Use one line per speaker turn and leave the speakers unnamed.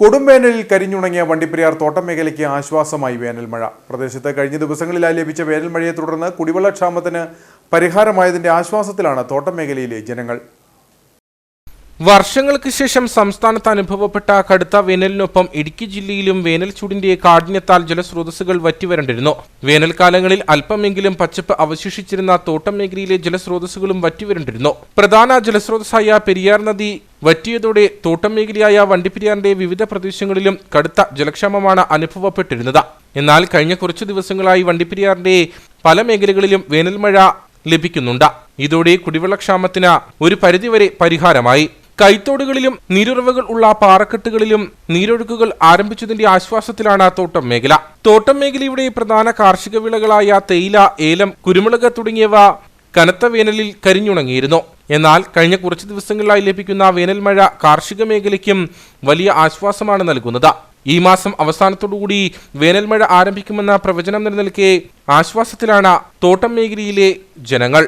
കൊടുംവേനലിൽ കരിഞ്ഞുണങ്ങിയ വണ്ടിപ്പെരിയാർ തോട്ടം മേഖലയ്ക്ക് ആശ്വാസമായി വേനൽമഴ പ്രദേശത്ത് കഴിഞ്ഞ ദിവസങ്ങളിലായി ലഭിച്ച വേനൽമഴയെ തുടർന്ന് കുടിവെള്ളക്ഷാമത്തിന് പരിഹാരമായതിന്റെ ആശ്വാസത്തിലാണ് തോട്ടം മേഖലയിലെ ജനങ്ങൾ.
വർഷങ്ങൾക്ക് ശേഷം സംസ്ഥാനത്ത് അനുഭവപ്പെട്ട കടുത്ത വേനലിനൊപ്പം ഇടുക്കി ജില്ലയിലും വേനൽ ചൂടിന്റെ കാഠിന്യത്താൽ ജലസ്രോതസ്സുകൾ വറ്റിവരണ്ടിരുന്നു. വേനൽക്കാലങ്ങളിൽ അല്പമെങ്കിലും പച്ചപ്പ് അവശേഷിച്ചിരുന്ന തോട്ടം മേഖലയിലെ ജലസ്രോതസ്സുകളും വറ്റിവരണ്ടിരുന്നു. പ്രധാന ജലസ്രോതസ്സായ പെരിയാർ നദി വറ്റിയതോടെ തോട്ടം മേഖലയായ വണ്ടിപ്പെരിയാറിന്റെ വിവിധ പ്രദേശങ്ങളിലും കടുത്ത ജലക്ഷാമമാണ് അനുഭവപ്പെട്ടിരുന്നത്. എന്നാൽ കഴിഞ്ഞ കുറച്ചു ദിവസങ്ങളായി വണ്ടിപ്പെരിയാറിന്റെ പല മേഖലകളിലും വേനൽമഴ ലഭിക്കുന്നുണ്ട്. ഇതോടെ കുടിവെള്ളക്ഷാമത്തിന് ഒരു പരിധിവരെ പരിഹാരമായി. കൈത്തോടുകളിലും നീരുറവുകൾ ഉള്ള പാറക്കെട്ടുകളിലും നീരൊഴുക്കുകൾ ആരംഭിച്ചതിന്റെ ആശ്വാസത്തിലാണ് തോട്ടം മേഖല. തോട്ടം മേഖലയുടെ പ്രധാന കാർഷിക വിളകളായ തേയില ഏലം കുരുമുളക് തുടങ്ങിയവ കനത്ത വേനലിൽ കരിഞ്ഞുണങ്ങിയിരുന്നു. എന്നാൽ കഴിഞ്ഞ കുറച്ച് ദിവസങ്ങളിലായി ലഭിക്കുന്ന വേനൽ മഴ കാർഷിക മേഖലയ്ക്കും വലിയ ആശ്വാസമാണ് നൽകുന്നത്. ഈ മാസം അവസാനത്തോടുകൂടി വേനൽ മഴ ആരംഭിക്കുമെന്ന പ്രവചനം നിലനിൽക്കെ ആശ്വാസത്തിലാണ് തോട്ടം മേഖലയിലെ ജനങ്ങൾ.